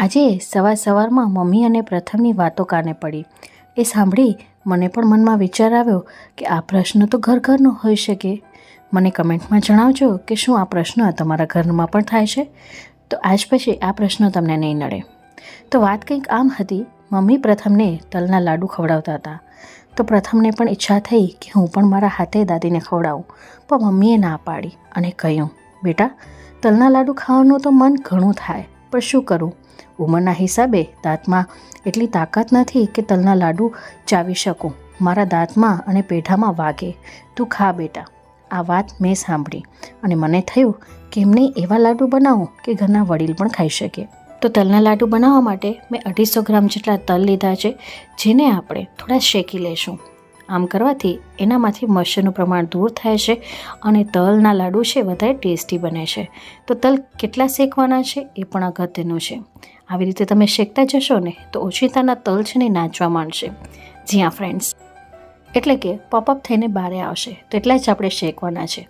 આજે સવાર સવારમાં મમ્મી અને પ્રથમની વાતો કાને પડી. એ સાંભળી મને પણ મનમાં વિચાર આવ્યો કે આ પ્રશ્ન તો ઘર ઘરનો હોઈ શકે. મને કમેન્ટમાં જણાવજો કે શું આ પ્રશ્ન તમારા ઘરમાં પણ થાય છે? તો આજ પછી આ પ્રશ્ન તમને નહીં નડે. તો વાત કંઈક આમ હતી, મમ્મી પ્રથમને તલના લાડુ ખવડાવતા હતા. તો પ્રથમને પણ ઈચ્છા થઈ કે હું પણ મારા હાથે દાદીને ખવડાવું. પણ મમ્મીએ ના પાડી અને કહ્યું, બેટા, તલના લાડુ ખાવાનું તો મન ઘણું થાય. પણ શું કરું? ઉંમરના હિસાબે દાંતમાં એટલી તાકાત નથી કે તલના લાડુ ચાવી શકું. મારા દાંતમાં અને પેઢામાં વાગે. તું ખા બેટા. આ વાત મેં સાંભળી અને મને થયું કે એમને એવા લાડુ બનાવું કે ઘરના વડીલ પણ ખાઈ શકે. તો તલના લાડુ બનાવવા માટે મેં અઢીસો ગ્રામ જેટલા તલ લીધા છે, જેને આપણે થોડા શેકી લઈશું આમ કરવાથી એનામાંથી મચ્છરનું પ્રમાણ દૂર થાય છે અને તલના લાડુ છે વધારે ટેસ્ટી બને છે. તો તલ કેટલા શેકવાના છે એ પણ અગત્યનું છે. આવી રીતે તમે શેકતા જશો ને તો ઓછીતાના તલ છે ને નાચવા માંડશે. જી હા ફ્રેન્ડ્સ એટલે કે પોપઅપ થઈને બારે આવશે. તો એટલા જ આપણે શેકવાના છે.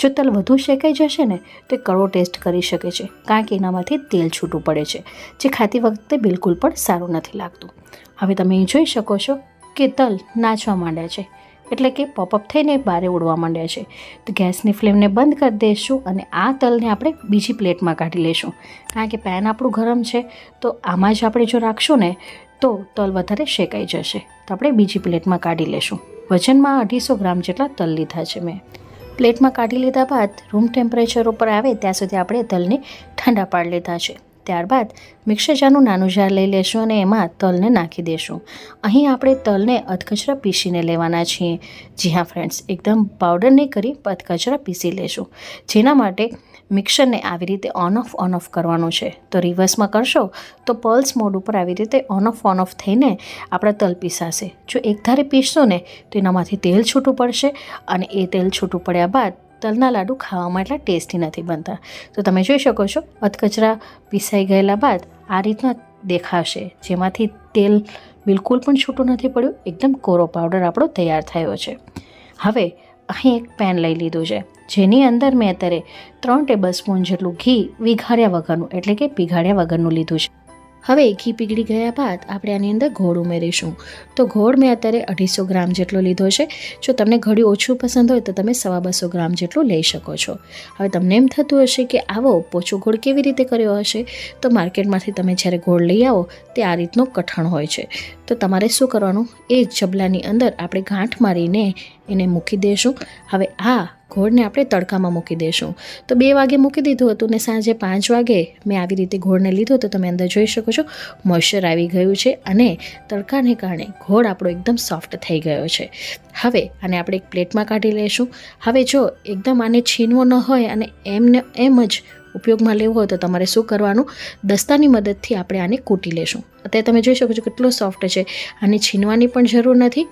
જો તલ વધુ શેકાઈ જશે ને તો એ કડવો ટેસ્ટ કરી શકે છે, કારણ કે એનામાંથી તેલ છૂટું પડે છે, જે ખાતી વખતે બિલકુલ પણ સારું નથી લાગતું. હવે તમે જોઈ શકો છો કે તલ નાચવા માંડ્યા છે. એટલે કે પોપઅપ થઈને બારે ઉડવા માંડ્યા છે. તો ગેસની ફ્લેમને બંધ કરી દઈશું અને આ તલને આપણે બીજી પ્લેટમાં કાઢી લઈશું કારણ કે પેન આપણું ગરમ છે, તો આમાં જ આપણે જો રાખશું ને, તો તલ વધારે શેકાઈ જશે. તો આપણે બીજી પ્લેટમાં કાઢી લઈશું વજનમાં અઢીસો ગ્રામ જેટલા તલ લીધા છે મેં. પ્લેટમાં કાઢી લીધા બાદ રૂમ ટેમ્પરેચર ઉપર આવે ત્યાં સુધી આપણે તલને ઠંડા પાડી લીધા છે. ત્યારબાદ મિક્સર જારનું નાનું જાર લઈ લેશું અને એમાં તલને નાખી દેશું. અહીં આપણે તલને અધકચરા પીસીને લેવાના છીએ. જી હા ફ્રેન્ડ્સ એકદમ પાવડર નહીં કરી અધકચરા પીસી લેશું. જેના માટે મિક્સરને આવી રીતે ઓન ઓફ ઓન ઓફ કરવાનું છે. તો રિવર્સમાં કરશો, તો પલ્સ મોડ ઉપર આવી રીતે ઓન ઓફ ઓન ઓફ થઈને આપણા તલ પીસાશે. જો એકધારે પીસશો ને, તો એનામાંથી તેલ છૂટું પડશે અને એ તેલ છૂટું પડ્યા બાદ તલના લાડુ ખાવામાં એટલા ટેસ્ટી નથી બનતા. તો તમે જોઈ શકો છો, અધકચરા પીસાઈ ગયેલા બાદ આ રીતના દેખાશે, જેમાંથી તેલ બિલકુલ પણ છૂટું નથી પડ્યું, એકદમ કોરો પાવડર આપણો તૈયાર થયો છે. હવે અહીં એક પેન લઈ લીધું છે, જેની અંદર મેં અત્યારે ત્રણ ટેબલ સ્પૂન જેટલું ઘી વિઘાડ્યા વગરનું, એટલે કે પીઘાડ્યા વગરનું લીધું છે. હવે ઘી પીગળી ગયા બાદ આપણે આની અંદર ગોળ ઉમેરીશું. તો ગોળ મેં અત્યારે અઢીસો ગ્રામ જેટલો લીધો છે. જો તમને ઘડી ઓછું પસંદ હોય તો તમે સવા બસો ગ્રામ જેટલું લઈ શકો છો. હવે તમને એમ થતું હશે કે આવો પોચો ગોળ કેવી રીતે કર્યો હશે? તો માર્કેટમાંથી તમે જ્યારે ગોળ લઈ આવો, તે આ રીતનો કઠણ હોય છે. તો તમારે શું કરવાનું? એ જબલાની અંદર આપણે ગાંઠ મારીને એને મૂકી દઈશું હવે આ ઘોળને આપણે તડકામાં મૂકી દઈશું તો બે વાગે મૂકી દીધું હતું ને સાંજે પાંચ વાગે મેં આવી રીતે ઘોળને લીધો તો તમે અંદર જોઈ શકો છો, મોઇશ્ચર આવી ગયું છે અને તડકાને કારણે ઘોળ આપણો એકદમ સોફ્ટ થઈ ગયો છે. હવે આને આપણે એક પ્લેટમાં કાઢી લઈશું હવે જો એકદમ આને છીનવો ન હોય અને એમને એમ જ ઉપયોગમાં લેવો હોય તો તમારે શું કરવાનું? દસ્તાની મદદથી આપણે આને કૂટી લેશું. અત્યારે તમે જોઈ શકો છો કેટલો સોફ્ટ છે. આને છીનવાની પણ જરૂર નથી.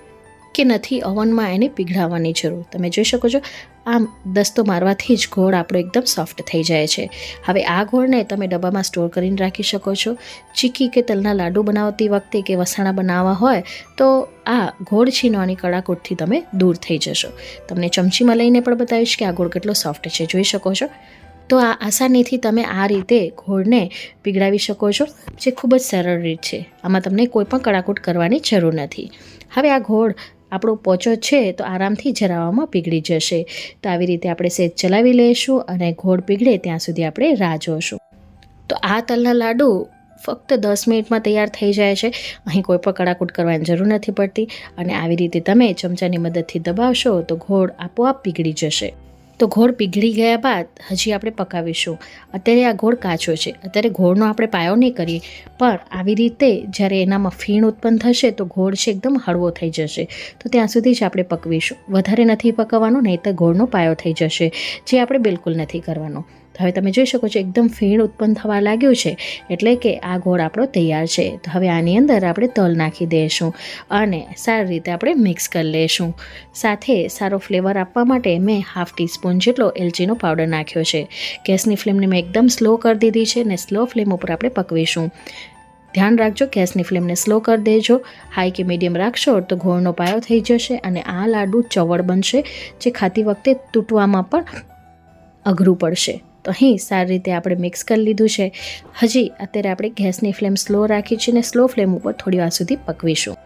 કે નથી ઓવનમાં એને પીગળાવવાની જરૂર. તમે જોઈ શકો છો, આમ દસ્તો મારવાથી જ ગોળ આપણો એકદમ સોફ્ટ થઈ જાય છે. હવે આ ગોળને તમે ડબ્બામાં સ્ટોર કરીને રાખી શકો છો. ચીકી કે તલના લાડુ બનાવતી વખતે કે વસાણા બનાવવા હોય, તો આ ગોળ છીનવાની કડાકૂટથી તમે દૂર થઈ જશો. તમને ચમચીમાં લઈને પણ બતાવીશ કે આ ગોળ કેટલો સોફ્ટ છે. જોઈ શકો છો? તો આ આસાનીથી તમે આ રીતે ઘોળને પીગળાવી શકો છો, જે ખૂબ જ સરળ રીત છે. આમાં તમને કોઈ પણ કડાકૂટ કરવાની જરૂર નથી. હવે આ ઘોળ આપણો પોચો છે તો આરામથી જરાવામાં પીગળી જશે. તો આવી રીતે આપણે સેજ ચલાવી લઈશું અને ઘોળ પીગળે ત્યાં સુધી આપણે રાહ જોશું. તો આ તલના લાડુ ફક્ત દસ મિનિટમાં તૈયાર થઈ જાય છે. અહીં કોઈ પણ કડાકૂટ કરવાની જરૂર નથી પડતી. અને આવી રીતે તમે ચમચાની મદદથી દબાવશો તો ઘોળ આપોઆપ પીગળી જશે. તો ઘોળ પીગળી ગયા બાદ હજી આપણે પકાવીશું. અત્યારે આ ઘોળ કાચો છે. અત્યારે ઘોળનો આપણે પાયો નહીં કરીએ. પણ આવી રીતે જ્યારે એનામાં ફીણ ઉત્પન્ન થશે તો ઘોળ છે એકદમ હળવો થઈ જશે. તો ત્યાં સુધી જ આપણે પકવીશું. વધારે નથી પકવવાનું નહીં તો ઘોળનો પાયો થઈ જશે, જે આપણે બિલકુલ નથી કરવાનો. તો હવે તમે જોઈ શકો છો, એકદમ ફીણ ઉત્પન્ન થવા લાગ્યું છે, એટલે કે આ ગોળ આપણો તૈયાર છે. તો હવે આની અંદર આપણે તલ નાખી દઈશું અને સારી રીતે આપણે મિક્સ કરી લઈશું. સાથે સારો ફ્લેવર આપવા માટે મેં હાફ ટીસ્પૂન જેટલો એલચીનો પાવડર નાખ્યો છે. ગેસની ફ્લેમને મેં એકદમ સ્લો કરી દીધી છે ને સ્લો ફ્લેમ ઉપર આપણે પકવીશું. ધ્યાન રાખજો, ગેસની ફ્લેમને સ્લો કરી દેજો. હાઈ કે મીડિયમ રાખશો તો ઘોળનો પાયો થઈ જશે અને આ લાડુ ચવળ બનશે, જે ખાતી વખતે તૂટવામાં પણ અઘરું પડશે. તો અહીં સારી રીતે આપણે મિક્સ કરી લીધું છે. હજી અત્યારે આપણે ગેસની ફ્લેમ સ્લો રાખી છે અને સ્લો ફ્લેમ ઉપર થોડી વાર સુધી પકવીશું.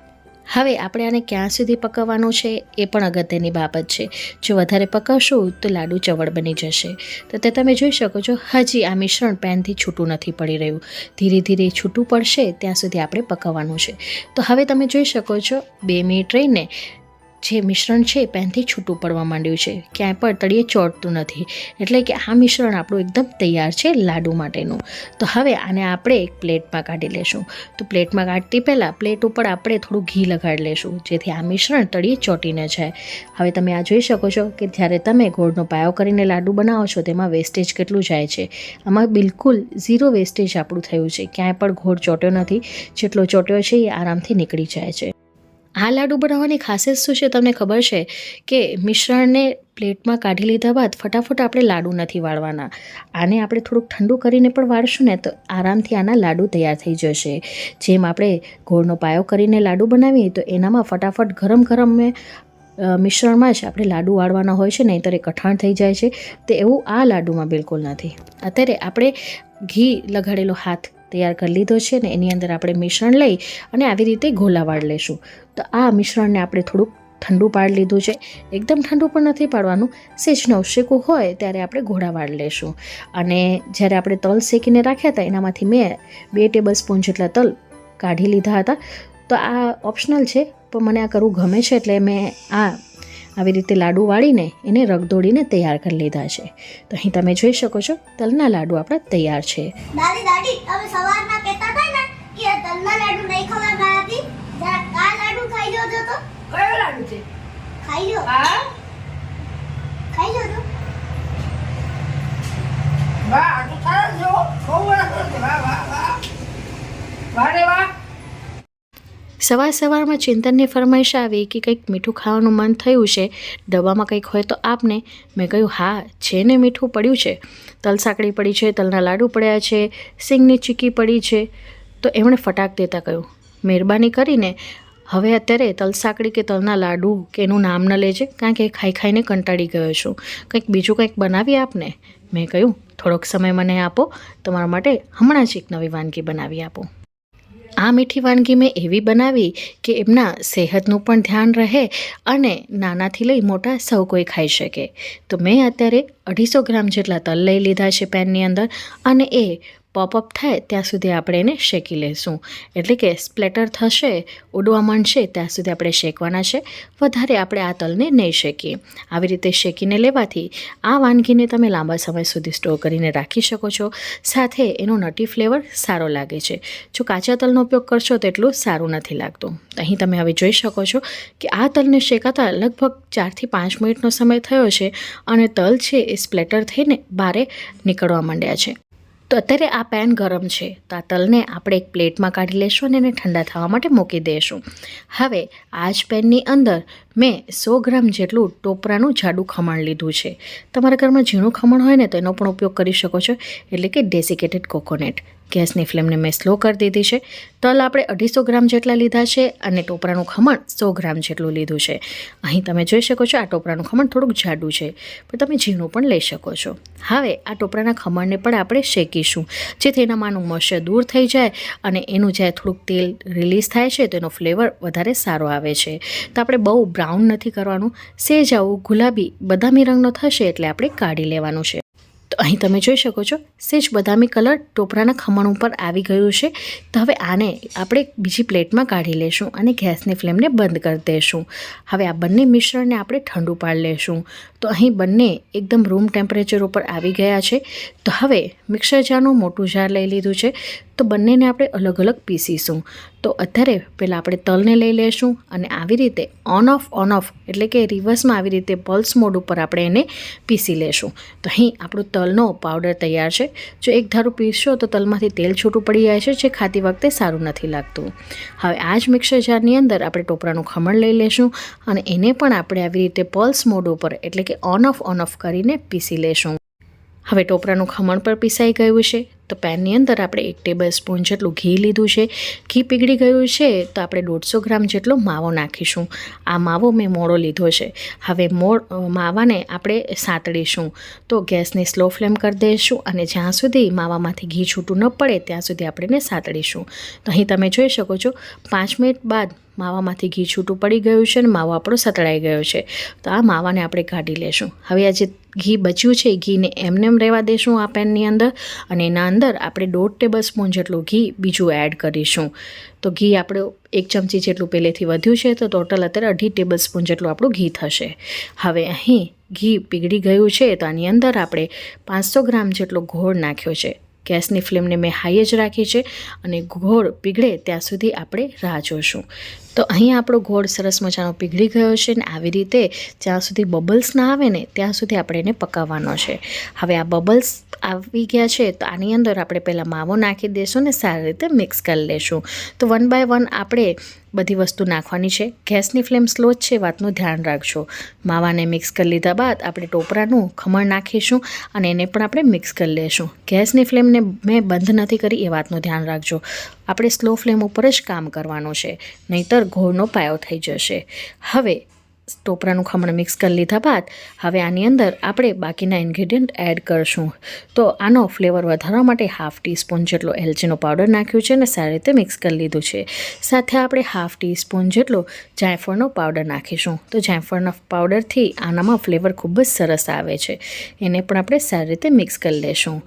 હવે આપણે આને ક્યાં સુધી પકવવાનું છે એ પણ અગત્યની બાબત છે. જો વધારે પકવશું તો લાડુ ચવળ બની જશે. તો તે તમે જોઈ શકો છો, હજી આ મિશ્રણ પેનથી છૂટું નથી પડી રહ્યું. ધીરે ધીરે છૂટું પડશે ત્યાં સુધી આપણે પકવવાનું છે. તો હવે તમે જોઈ શકો છો, બે મિનિટ રહીને જે મિશ્રણ છે પેનથી છૂટું પડવા માંડ્યું છે. ક્યાંય પણ તળિયે ચોંટતું નથી. એટલે કે આ મિશ્રણ આપણું એકદમ તૈયાર છે લાડુ માટેનું. તો હવે આને આપણે એક પ્લેટમાં કાઢી લેશું. તો પ્લેટમાં કાઢતી પહેલાં પ્લેટ ઉપર આપણે થોડું ઘી લગાડી લેશું, જેથી આ મિશ્રણ તળિયે ચોટીને જાય. હવે તમે આ જોઈ શકો છો કે જ્યારે તમે ગોળનો પાયો કરીને લાડુ બનાવો છો, તેમાં વેસ્ટેજ કેટલું જાય છે. આમાં બિલકુલ ઝીરો વેસ્ટેજ આપણું થયું છે. ક્યાંય પણ ઘોળ ચોટ્યો નથી. જેટલો ચોટ્યો છે એ આરામથી નીકળી જાય છે. આ લાડુ બનાવવાની ખાસિયત શું છે? તમને ખબર છે કે મિશ્રણને પ્લેટમાં કાઢી લીધા બાદ ફટાફટ આપણે લાડુ નથી વાળવાના. આને આપણે થોડુંક ઠંડુ કરીને પણ વાળશું ને તો આરામથી આના લાડુ તૈયાર થઈ જશે. જેમ આપણે ગોળનો પાયો કરીને લાડુ બનાવીએ તો એનામાં ફટાફટ ગરમ ગરમ મિશ્રણમાં જ આપણે લાડુ વાળવાના હોય છે, નહીંતર એ કઠણ થઈ જાય છે. તે એવું આ લાડુમાં બિલકુલ નથી. અત્યારે આપણે ઘી લગાડેલો હાથ તૈયાર કરી લીધો છે ને એની અંદર આપણે મિશ્રણ લઈ અને આવી રીતે ગોલાવાળ લેશું. તો આ મિશ્રણને આપણે થોડુંક ઠંડુ પાડી લીધું છે. એકદમ ઠંડુ પણ નથી પાડવાનું. સેજ નવશેકું હોય ત્યારે આપણે ઘોડાવાળ લેશું. અને જ્યારે આપણે તલ શેકીને રાખ્યા હતા, એનામાંથી મેં બે ટેબલ સ્પૂન જેટલા તલ કાઢી લીધા હતા. તો આ ઓપ્શનલ છે, પણ મને આ કરવું ગમે છે એટલે મેં આ આવી રીતે લાડુ વાળીને એને રગદોડીને તૈયાર કરી લીધા છે. તો અહીં તમે જોઈ શકો છો, તલના લાડુ આપણા તૈયાર છે. દાદી દાદી, હવે સવારના કહેતા હતા ને કે તલના લાડુ નહીં ખવાના હતી જરા આ લાડુ ખાઈ લો છો તો કયો લાડુ છે ખાઈ લો હા ખાઈ લો તો વાહ આ તો સરસ છે હો. બહુ સરસ છે. વાહ વાહ વાહ વાહ રે વાહ સવાર સવારમાં ચિંતનની ફરમાઈશ આવી કે કંઈક મીઠું ખાવાનું મન થયું છે ડબ્બામાં કંઈક હોય તો આપને. મેં કહ્યું, હા, છે ને મીઠું પડ્યું છે. તલ પડી છે, તલના લાડુ પડ્યા છે, સિંગની ચીકી પડી છે. તો એમણે ફટાક દેતા કહ્યું, મહેરબાની કરીને હવે અત્યારે તલસાકડી કે તલના લાડુ કે એનું નામ ન લેજે, કારણ કે ખાઈ ખાઈને કંટાળી ગયો છું. કંઈક બીજું કંઈક બનાવી આપને. મેં કહ્યું, થોડોક સમય મને આપો, તમારા માટે હમણાં જ એક નવી વાનગી બનાવી આપું. આ મીઠી વાનગી મેં એવી બનાવી કે એમના સેહતનું પણ ધ્યાન રહે અને નાનાથી લઈ મોટા સૌ કોઈ ખાઈ શકે. તો મેં અત્યારે અઢીસો ગ્રામ જેટલા તલ લઈ લીધા છે પેનની અંદર અને એ પોપઅપ થાય ત્યાં સુધી આપણે એને શેકી લઈશું એટલે કે સ્પ્લેટર થશે, ઉડવા માંડશે, ત્યાં સુધી આપણે શેકવાના છે. વધારે આપણે આ તલને નહીં શેકીએ. આવી રીતે શેકીને લેવાથી આ વાનગીને તમે લાંબા સમય સુધી સ્ટોર કરીને રાખી શકો છો. સાથે એનો નટી ફ્લેવર સારો લાગે છે. જો કાચા તલનો ઉપયોગ કરશો તો એટલું સારું નથી લાગતું. અહીં તમે હવે જોઈ શકો છો કે આ તલને શેકાતા લગભગ ચારથી પાંચ મિનિટનો સમય થયો છે અને તલ છે એ સ્પ્લેટર થઈને બારે નીકળવા માંડ્યા છે. તો અત્યારે આ પેન ગરમ છે. તો આ તલને આપણે એક પ્લેટમાં કાઢી લેશું અને એને ઠંડા થવા માટે મૂકી દઈશું હવે આ જ પેનની અંદર મેં સો ગ્રામ જેટલું ટોપરાનું જાડું ખમણ લીધું છે. તમારા ઘરમાં ઝીણું ખમણ હોય ને તો એનો પણ ઉપયોગ કરી શકો છો. એટલે કે ડેસિકેટેડ કોકોનટ. ગેસની ફ્લેમને મેં સ્લો કરી દીધી છે. તલ આપણે અઢીસો ગ્રામ જેટલા લીધા છે અને ટોપરાનું ખમણ સો ગ્રામ જેટલું લીધું છે. અહીં તમે જોઈ શકો છો આ ટોપરાનું ખમણ થોડુંક જાડું છે, પણ તમે ઝીણું પણ લઈ શકો છો. હવે આ ટોપરાના ખમણને પણ આપણે શેકીશું, જેથી એનામાંનું મશ્ય દૂર થઈ જાય અને એનું જ્યારે થોડુંક તેલ રિલીઝ થાય છે તો એનો ફ્લેવર વધારે સારો આવે છે. તો આપણે બહુ બ્રાઉન નથી કરવાનું, સેજ આવું ગુલાબી બદામી રંગનો થશે એટલે આપણે કાઢી લેવાનું છે. અહીં તમે જોઈ શકો છો, સેજ બદામી કલર ટોપરાના ખમણ ઉપર આવી ગયું છે. તો હવે આને આપણે બીજી પ્લેટમાં કાઢી લેશું અને ગેસની ફ્લેમને બંધ કરી દઈશું હવે આ બંને મિશ્રણને આપણે ઠંડુ પાડી લેશું. તો અહીં બંને એકદમ રૂમ ટેમ્પરેચર ઉપર આવી ગયા છે. તો હવે મિક્સર જારનું મોટું જાર લઈ લીધું છે. તો બંનેને આપણે અલગ અલગ પીસીશું. તો અત્યારે પહેલાં આપણે તલને લઈ લેશું અને આવી રીતે ઓન ઓફ ઓન ઓફ એટલે કે રિવર્સમાં આવી રીતે પલ્સ મોડ ઉપર આપણે એને પીસી લેશું. તો અહીં આપણું તલનો પાવડર તૈયાર છે. જો એક ધારું પીસશો તો તલમાંથી તેલ છૂટું પડી જાય છે, જે ખાતી વખતે સારું નથી લાગતું. હવે આ જ મિક્સર જારની અંદર આપણે ટોપરાનું ખમણ લઈ લેશું અને એને પણ આપણે આવી રીતે પલ્સ મોડ ઉપર એટલે કે ઓન ઓફ ઓન ઓફ કરીને પીસી લેશું. હવે ટોપરાનું ખમણ પણ પીસાઈ ગયું છે. તો પેનની અંદર આપણે એક ટેબલ સ્પૂન જેટલું ઘી લીધું છે. ઘી પીગળી ગયું છે તો આપણે દોઢસો ગ્રામ જેટલો માવો નાખીશું. આ માવો મેં મોળો લીધો છે. હવે મોળ માવાને આપણે સાંતળીશું તો ગેસની સ્લો ફ્લેમ કરી દઈશું અને જ્યાં સુધી માવામાંથી ઘી છૂટું ન પડે ત્યાં સુધી આપણે સાંતળીશું તો અહીં તમે જોઈ શકો છો, પાંચ મિનિટ બાદ માવામાંથી ઘી છૂટું પડી ગયું છે અને માવો આપણો સતળાઈ ગયો છે. તો આ માવાને આપણે કાઢી લેશું. હવે આ જે ઘી બચ્યું છે એ ઘીને એમનેમ રહેવા દેશું આ પેનની અંદર અને એના અંદર આપણે દોઢ ટેબલ સ્પૂન જેટલું ઘી બીજું એડ કરીશું. તો ઘી આપણે એક ચમચી જેટલું પહેલેથી વધ્યું છે તો ટોટલ અત્યારે અઢી ટેબલ સ્પૂન જેટલું આપણું ઘી થશે. હવે અહીં ઘી પીગળી ગયું છે તો આની અંદર આપણે પાંચસો ગ્રામ જેટલો ઘોળ નાખ્યો છે. ગેસની ફ્લેમને મેં હાઈ જ રાખી છે અને ઘોળ પીગળે ત્યાં સુધી આપણે રાહ જોશું. તો અહીં આપણો ગોળ સરસ મજાનો પીગળી ગયો છે ને આવી રીતે જ્યાં સુધી બબલ્સ ના આવે ને ત્યાં સુધી આપણે એને પકાવવાનો છે. હવે આ બબલ્સ આવી ગયા છે તો આની અંદર આપણે પહેલાં માવો નાખી દઈશું ને સારી રીતે મિક્સ કરી લેશું. તો વન બાય વન આપણે બધી વસ્તુ નાખવાની છે. ગેસની ફ્લેમ સ્લો જ છે, વાતનું ધ્યાન રાખજો. માવાને મિક્સ કરી લીધા બાદ આપણે ટોપરાનું ખમણ નાખીશું અને એને પણ આપણે મિક્સ કરી લેશું. ગેસની ફ્લેમને મેં બંધ નથી કરી એ વાતનું ધ્યાન રાખજો. આપણે સ્લો ફ્લેમ ઉપર જ કામ કરવાનું છે. નહીંતર ઘોળનો પાયો થઈ જશે. હવે ટોપરાનું ખમણ મિક્સ કરી લીધા બાદ હવે આની અંદર આપણે બાકીના ઇન્ગ્રેડિયન્ટ એડ કરશું. તો આનો ફ્લેવર વધારવા માટે હાફ ટીસ્પૂન જેટલો એલચીનો પાવડર નાખ્યું છે અને સારી રીતે મિક્સ કરી લીધું છે. સાથે આપણે હાફ ટીસ્પૂન જેટલો જાયફળનો પાવડર નાખીશું. તો જાયફળના પાવડરથી આનામાં ફ્લેવર ખૂબ જ સરસ આવે છે. એને પણ આપણે સારી રીતે મિક્સ કરી લેશું.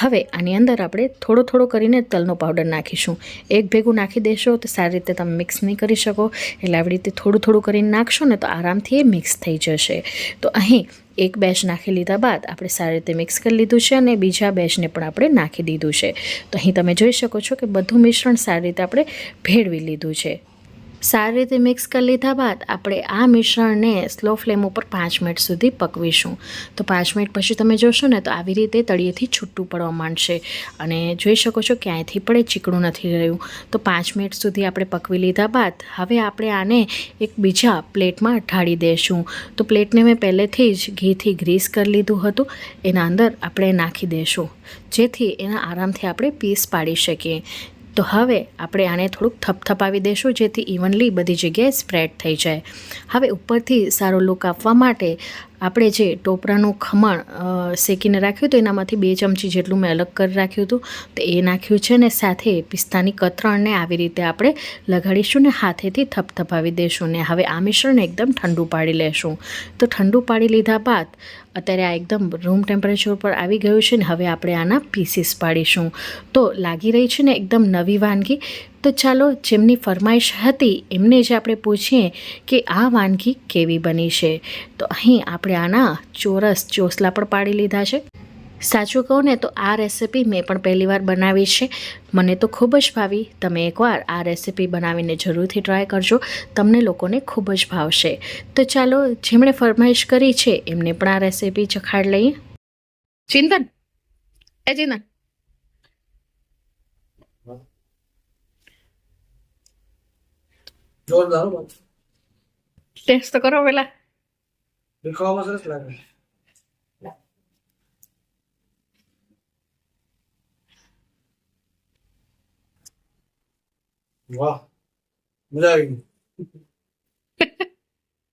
હવે આની અંદર આપણે થોડો થોડો કરીને તલનો પાવડર નાખીશું. એક ભેગું નાખી દેશો તો સારી રીતે તમે મિક્સ નહીં કરી શકો. એટલે આવી રીતે થોડું થોડું કરીને નાખશો ને તો આરામથી એ મિક્સ થઈ જશે. તો અહીં એક બેચ નાખી લીધા બાદ આપણે સારી રીતે મિક્સ કરી લીધું છે અને બીજા બેચને પણ આપણે નાખી દીધું છે. તો અહીં તમે જોઈ શકો છો કે બધું મિશ્રણ સારી રીતે આપણે ભેળવી લીધું છે. સારી રીતે મિક્સ કરી લીધા બાદ આપણે આ મિશ્રણને સ્લો ફ્લેમ ઉપર પાંચ મિનિટ સુધી પકવીશું. તો પાંચ મિનિટ પછી તમે જોશો ને તો આવી રીતે તળિયેથી છૂટું પડવા માંડશે. અને જોઈ શકો છો ક્યાંયથી પણ એ ચીકણું નથી રહ્યું. તો પાંચ મિનિટ સુધી આપણે પકવી લીધા બાદ હવે આપણે આને એક બીજા પ્લેટમાં ઢાળી દઈશું તો પ્લેટને મેં પહેલેથી જ ઘીથી ગ્રીસ કરી લીધું હતું. એના અંદર આપણે નાખી દઈશું જેથી એના આરામથી આપણે પીસ પાડી શકીએ. તો હવે આપણે આને થોડુંક થપથપાવી દઈશું જેથી ઇવનલી બધી જગ્યાએ સ્પ્રેડ થઈ જાય. હવે ઉપરથી સારો લુક આપવા માટે આપણે જે ટોપરાનું ખમણ શેકીને રાખ્યું હતું, એનામાંથી બે ચમચી જેટલું મેં અલગ કરી રાખ્યું હતું. તો એ નાખ્યું છે ને સાથે પિસ્તાની કતરણને આવી રીતે આપણે લગાડીશું ને હાથેથી થપથપાવી દઈશું ને હવે આ મિશ્રણ એકદમ ઠંડુ પાડી લેશું. તો ઠંડુ પાડી લીધા બાદ અત્યારે આ એકદમ રૂમ ટેમ્પરેચર પર આવી ગયું છે ને, હવે આપણે આના પીસીસ પાડીશું. તો લાગી રહી છે ને એકદમ નવી વાનગી. તો ચાલો, જેમની ફરમાઈશ હતી, એમને જ આપણે પૂછીએ કે આ વાનગી કેવી બની છે. તો અહીં આપણે આના ચોરસ ચોસલા પણ પાડી લીધા છે. સાચું કહું ને તો આ રેસીપી મેં પણ પહેલી વાર બનાવી છે. મને તો ખૂબ જ ભાવી. તમે એકવાર આ રેસીપી બનાવીને જરૂરથી ટ્રાય કરજો. તમને લોકોને ખૂબ જ ભાવશે. તો ચાલો જેમણે ફરમાઈશ કરી છે એમને પણ આ રેસીપી ચખાડ લઈએ. ચિંતન. એ ચિંતન. જોરદાર ટેસ્ટ તો કરો પેલા સરસ લાગે. Wow. Là.